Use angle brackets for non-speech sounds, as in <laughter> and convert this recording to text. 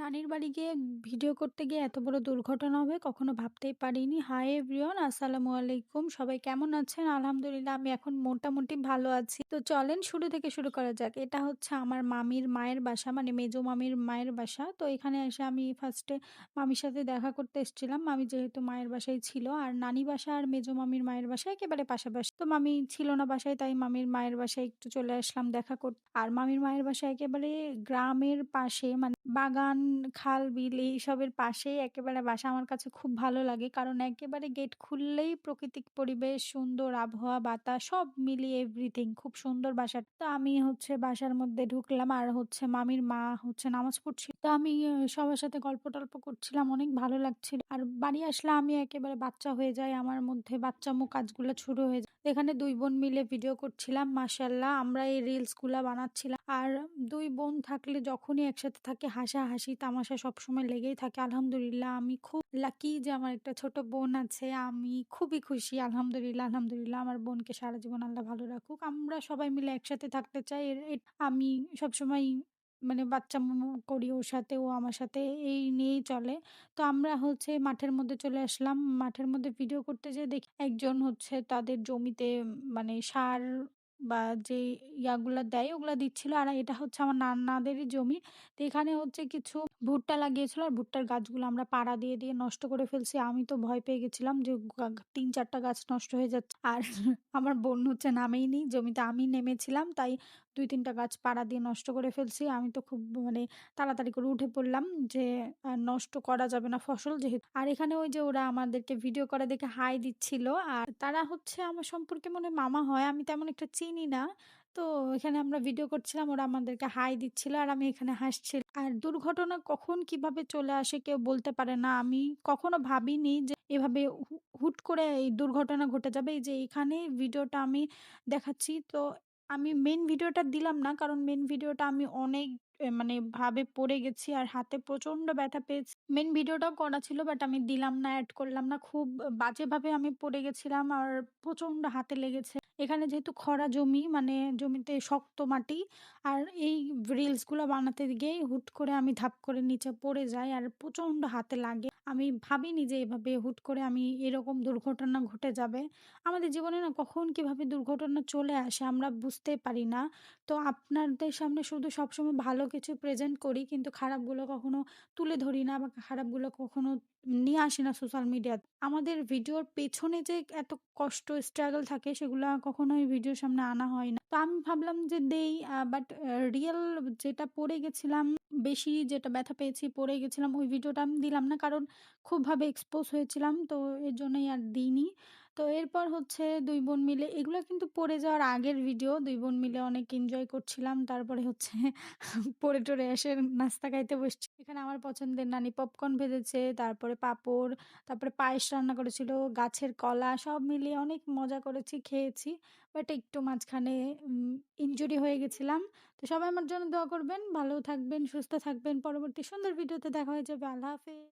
নানির বাড়ি গিয়ে ভিডিও করতে গিয়ে এত বড় দুর্ঘটনা হবে কখনো ভাবতেই পারিনি। হাই এভরিওয়ান, আসসালামু আলাইকুম। সবাই কেমন আছেন? আলহামদুলিল্লাহ আমি এখন মোটামুটি ভালো আছি। তো চলেন শুরু থেকে শুরু করা যাক। এটা হচ্ছে আমার মামির মায়ের বাসা মানে মেজো মামির মায়ের বাসা। তো এখানে এসে আমি ফার্স্টে মামির সাথে দেখা করতে এসেছিলাম। মামি যেহেতু মায়ের বাসায় ছিল আর নানি বাসা আর মেজো মামির মায়ের বাসা একেবারে পাশাপাশি। তো মামি ছিল না বাসায় তাই মামির মায়ের বাসায় একটু চলে আসলাম দেখা করতে। আর মামির মায়ের বাসা একেবারে গ্রামের পাশে মানে বাগান খাল, বিল এইসবের পাশেই একেবারে বাসা। আমার কাছে খুব ভালো লাগে। কারণ একেবারে গেট খুললেই প্রাকৃতিক পরিবেশ, সুন্দর আবহাওয়া, বাতাস সব মিলিয়ে এভরিথিং খুব সুন্দর বাসা। তো আমি হচ্ছে বাসার মধ্যে ঢুকলাম আর হচ্ছে মামির মা হচ্ছে নামাজ পড়ছিল। তো আমি সবার সাথে গল্প-টল্প করছিলাম। অনেক ভালো লাগছিল। আর বাড়ি আসলে আমি একেবারে বাচ্চা হয়ে যাই। আমার মধ্যে বাচ্চামো কাজগুলো শুরু হয়ে যায়। এখানে দুই বোন মিলে ভিডিও করছিলাম। মাশাআল্লাহ আমরা এই রিলসগুলা বানাচ্ছিলাম। আর দুই বোন থাকলে যখনই একসাথে থাকে হাসাহাসি তামাশা সবসময় লেগেই থাকে। আলহামদুলিল্লাহ আমি খুব লাকি যে আমার একটা ছোট বোন আছে। আমি খুবই খুশি আলহামদুলিল্লাহ, আলহামদুলিল্লাহ আমার বোনকে সারা জীবন আল্লাহ ভালো রাখুক। আমরা সবাই মিলে একসাথে থাকতে চাই। আমি সবসময় মানে বাচ্চামো করি ওর সাথে, ও আমার সাথে এই নিয়েই চলে। তো আমরা হচ্ছে মাঠের মধ্যে চলে আসলাম। মাঠের মধ্যে ভিডিও করতে যেয়ে দেখি একজন হচ্ছে তাদের জমিতে মানে সার বা যে ইয়াগুলা দেয় ওগুলা দিচ্ছিল। আর এটা হচ্ছে আমার নানাদেরই জমি। তো এখানে হচ্ছে কিছু ভুট্টা লাগিয়েছিল আর ভুট্টার গাছগুলো আমরা পাড়া দিয়ে, দিয়ে নষ্ট করে ফেলছি। আমি তো ভয় পেয়ে গেছিলাম যে গা ৩-৪ টা গাছ নষ্ট হয়ে যাচ্ছে। আর <laughs> আমার বোন হচ্ছে নামেইনি। জমিতে আমি নেমেছিলাম তাই ২-৩ টা গাছ পাড়া দিয়ে নষ্ট করে ফেলছি। আমি তো খুব মানে তাড়াতাড়ি করে উঠে পড়লাম যে নষ্ট করা যাবে না ফসল যেহেতু। আর এখানে ওই যে ওরা আমাদেরকে ভিডিও করে দেখে হাই দিচ্ছিল। আর তারা হচ্ছে আমার সম্পর্কে মনে মামা হয়। আমি তেমন একটা চিনি না। তো এখানে আমরা ভিডিও করছিলাম, ওরা আমাদেরকে হাই দিচ্ছিল আর আমি এখানে হাসছিলাম। আর দুর্ঘটনা কখন কীভাবে চলে আসে কেউ বলতে পারে না। আমি কখনো ভাবিনি যে এভাবে হুট করে এই দুর্ঘটনা ঘটে যাবে। এই যে এখানে ভিডিওটা আমি দেখাচ্ছি। তো আমি মেন ভিডিওটা দিলাম না। কারণ মেন ভিডিওটা আমি অনেক মানে ভাবে পড়ে গেছি আর হাতে প্রচণ্ড ব্যথা পেয়েছি। মেন ভিডিওটাও করা ছিল বাট আমি দিলাম না, অ্যাড করলাম না। খুব বাজেভাবে আমি পড়ে গেছিলাম আর প্রচণ্ড হাতে লেগেছে। এখানে যেহেতু খরা জমি মানে জমিতে শক্ত মাটি, আর এই রিলসগুলো বানাতে গিয়েই হুট করে আমি ধাপ করে নিচে পড়ে যাই, আর প্রচণ্ড হাতে লাগে। আমি ভাবিনি যে এভাবে হুট করে আমি এরকম দুর্ঘটনা ঘটে যাবে। আমাদের জীবনে না কখন কীভাবে দুর্ঘটনা চলে আসে আমরা বুঝতেই পারি না। তো আপনাদের সামনে শুধু সবসময় ভালো কিছু প্রেজেন্ট করি, কিন্তু খারাপগুলো কখনো তুলে ধরি না বা খারাপগুলো কখনো নিয়ে আসি না সোশ্যাল মিডিয়াতে। আমাদের ভিডিওর পেছনে যে এত কষ্ট স্ট্রাগল থাকে, সেগুলা কখনোই ভিডিওর সামনে আনা হয় না। তো আমি ভাবলাম যে দেই বাট রিয়েল যেটা পড়ে গেছিলাম, বেশি যেটা ব্যথা পেয়েছি পড়ে গেছিলাম, ওই ভিডিওটা আমি দিলাম না। কারণ খুব ভাবে এক্সপোজ হয়েছিলাম, তো এর জন্যই আর দিইনি। তো এরপর হচ্ছে দুই বোন মিলে এগুলো কিন্তু পড়ে যাওয়ার আগের ভিডিও। দুই বোন মিলে অনেক এনজয় করছিলাম। তারপরে হচ্ছে <laughs> পড়ে টরে এসে নাস্তা খাইতে বসছি। এখানে আমার পছন্দের নানি পপকর্ন ভেজেছে, তারপরে পাঁপড়, তারপরে পায়েস রান্না করেছিল, গাছের কলা সব মিলিয়ে অনেক মজা করেছি, খেয়েছি। বাট একটু মাঝখানে ইনজুরি হয়ে গেছিলাম। তো সবাই আমার জন্য দোয়া করবেন। ভালো থাকবেন, সুস্থ থাকবেন। পরবর্তী সুন্দর ভিডিওতে দেখা হয়ে যাবে। আল্লাহ হাফেজ।